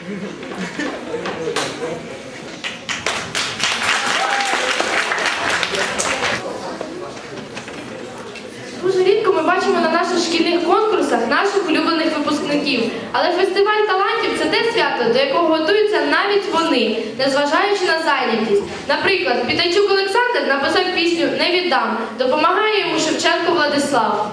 Дуже рідко ми бачимо на наших шкільних конкурсах наших улюблених випускників. Але фестиваль талантів це те свято, до якого готуються навіть вони, незважаючи на зайнятість. Наприклад, Підайчук Олександр написав пісню Не віддам. Допомагає йому Шевченко Владислав.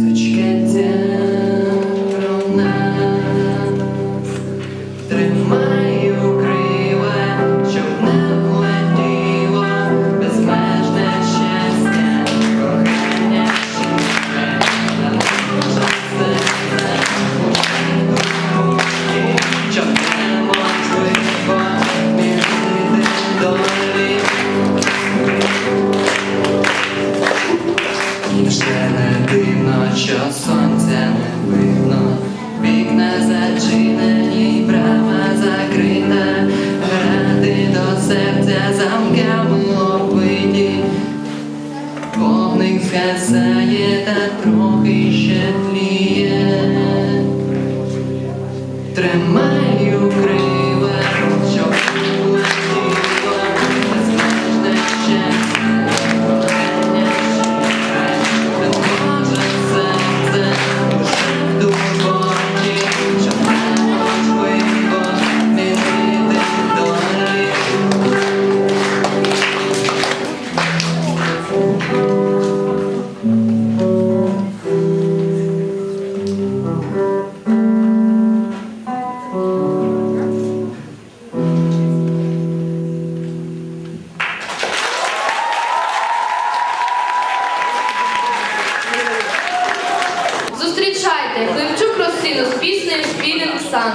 згасає та трохи ще тліє. Тримаю Климчук Росину з піснею Спілінг Сан.